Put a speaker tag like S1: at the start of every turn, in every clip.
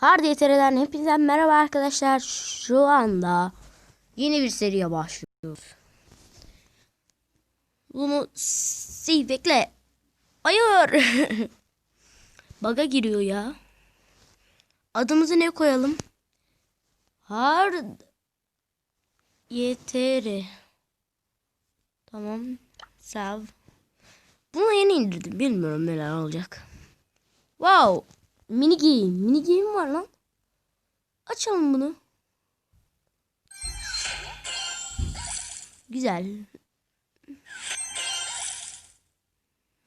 S1: Hard YTR'den hepinize merhaba arkadaşlar. Şu anda yeni bir seriye başlıyoruz. Bunu si bekle. Hayır. Baga giriyor ya. Adımızı ne koyalım? Hard YTR. Tamam. Sav. Bunu yeni indirdim. Bilmiyorum neler olacak. Wow. Mini game. Mini game var lan. Açalım bunu. Güzel.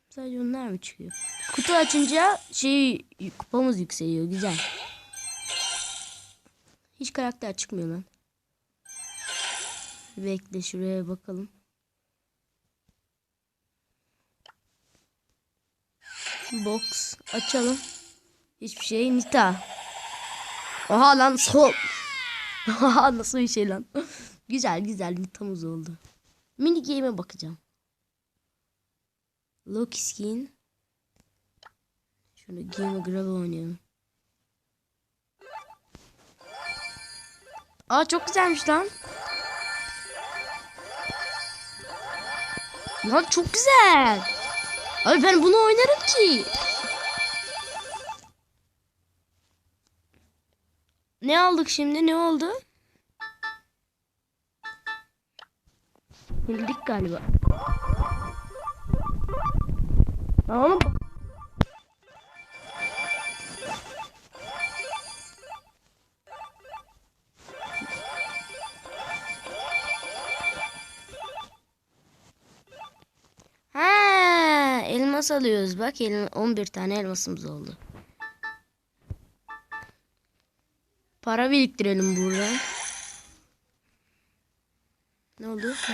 S1: Sadece onlar mı çıkıyor? Kutu açınca şey kupamız yükseliyor. Güzel. Hiç karakter çıkmıyor lan. Bekle şuraya bakalım. Box açalım. Hiçbir şey Nita. Oha lan sol. Oha nasıl bir şey lan. güzel güzel Nita'mız oldu. Mini game'e bakacağım. Loki skin. Şöyle Game of Grab oynayalım. Aa çok güzelmiş lan. Lan çok güzel. Abi ben bunu oynarım ki. Ne aldık şimdi? Ne oldu? Bildik galiba. Oğlum. Ha, elmas alıyoruz. Bak elma, 11 tane elmasımız oldu. Para biriktirelim burada. Ne oldu? Ha.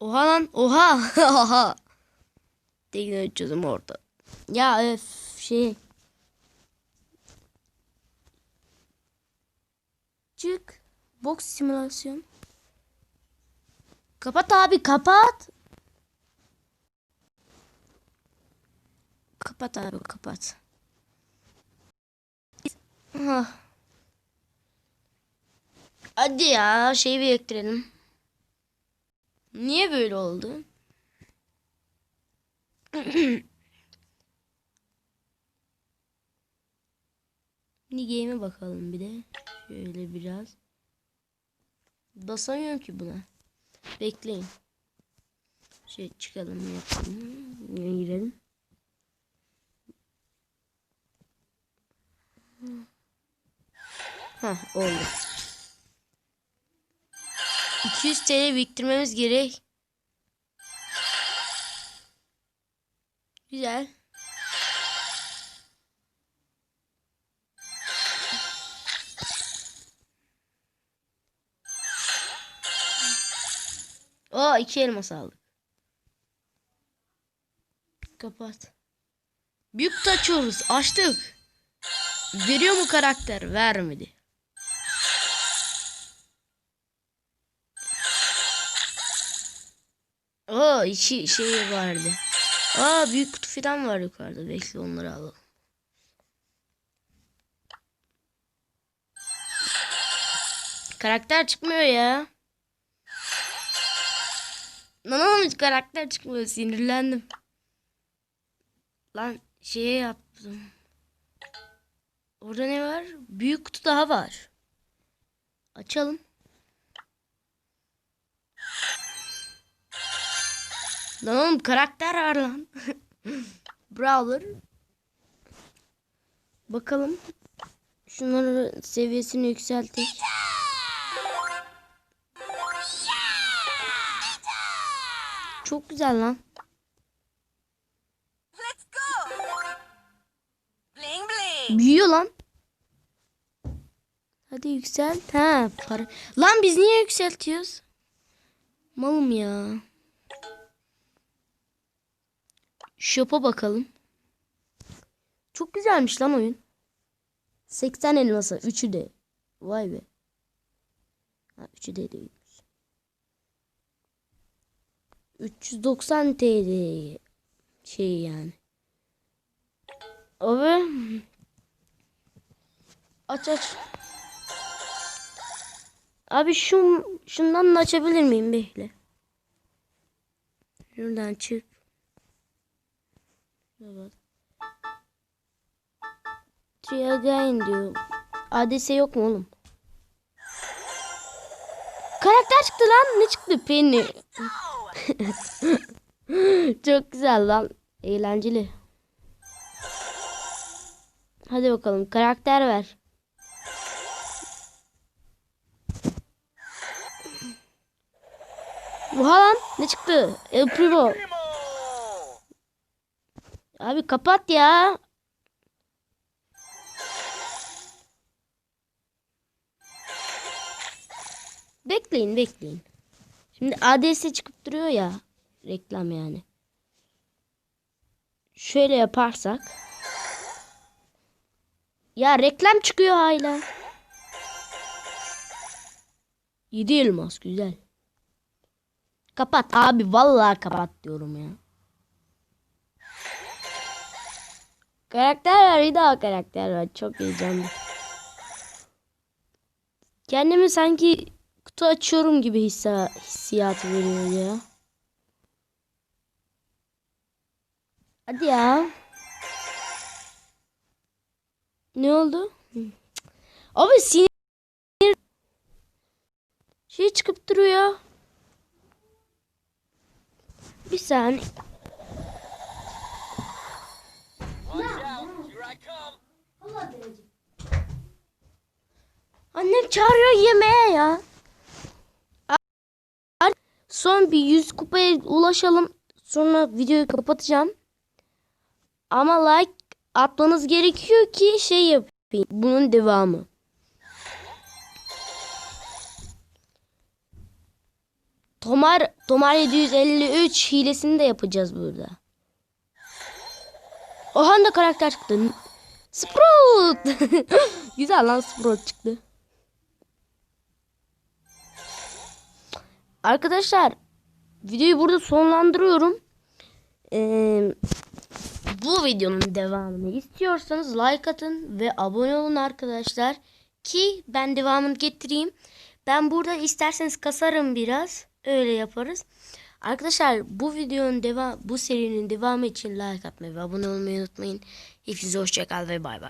S1: Oha lan. Oha. Oha. Teknoloji çözüm orada. Ya öf şey. Çık. Box simülasyon. Kapat abi kapat. Kapat abi kapat. Ah. Hadi ya şeyi biriktirelim. Niye böyle oldu? Mini game'e bakalım bir de. Şöyle biraz. Basamıyorum ki buna. Bekleyin. Şey çıkalım yapalım. Yine girelim. Heh oldu. 200 TL biriktirmemiz gerek. Güzel. Aa iki elmas aldık. Kapat. Büyük kutu açıyoruz. Açtık. Veriyor mu karakter? Vermedi. Aa içi şey vardı. Aa büyük kutu falan var yukarıda. Bekle onları alalım. Karakter çıkmıyor ya. Lan oğlum hiç karakter çıkmıyor. Sinirlendim. Lan şeye yaptım. Orada ne var? Büyük kutu daha var. Açalım. Lan oğlum karakter var lan. Brawler. Bakalım. Şunların seviyesini yükselttik. Çok güzel lan. Büyüyor lan. Hadi yükselt. Ha para. Lan biz niye yükseltiyoruz? Malım ya. Shop'a bakalım. Çok güzelmiş lan oyun. 80 elması. Üçü de. Vay be. Ha, üçü de değilmiş. 390 TL şey, yani. Abi Aç aç. Abi şu şundan da açabilir miyim bekle. Şuradan çık. Evet. Try again diyor. ADS yok mu oğlum? Karakter çıktı lan. Ne çıktı? Penny. Çok güzel lan. Eğlenceli. Hadi bakalım karakter ver. Oha lan ne çıktı? El Primo. Abi kapat ya. Bekleyin bekleyin. Şimdi ADS çıkıp duruyor ya. Reklam yani. Şöyle yaparsak. Ya reklam çıkıyor hala. 7 elmas güzel. Kapat abi vallahi kapat diyorum ya. Karakter var bir daha karakter var. Çok heyecanlı. Kendimi sanki kutu açıyorum gibi hissa, hissiyatı veriyor ya. Hadi ya. Ne oldu? Abi sinir şey çıkıp duruyor. Bir saniye. Annem çağırıyor yemeğe ya. Son bir 100 kupaya ulaşalım. Sonra videoyu kapatacağım. Ama like atmanız gerekiyor ki şey yapayım. Bunun devamı. Tomar Tomar 753 hilesini de yapacağız burada. Oha da karakter çıktı. Sprout. Güzel lan Sprout çıktı. Arkadaşlar videoyu burada sonlandırıyorum. Ee, bu videonun devamını istiyorsanız like atın ve abone olun arkadaşlar. Ki ben devamını getireyim. Ben burada isterseniz kasarım biraz. Öyle yaparız. Arkadaşlar bu videonun devam bu serinin devamı için like atmayı ve abone olmayı unutmayın. Hepinize hoşçakal ve bay bay.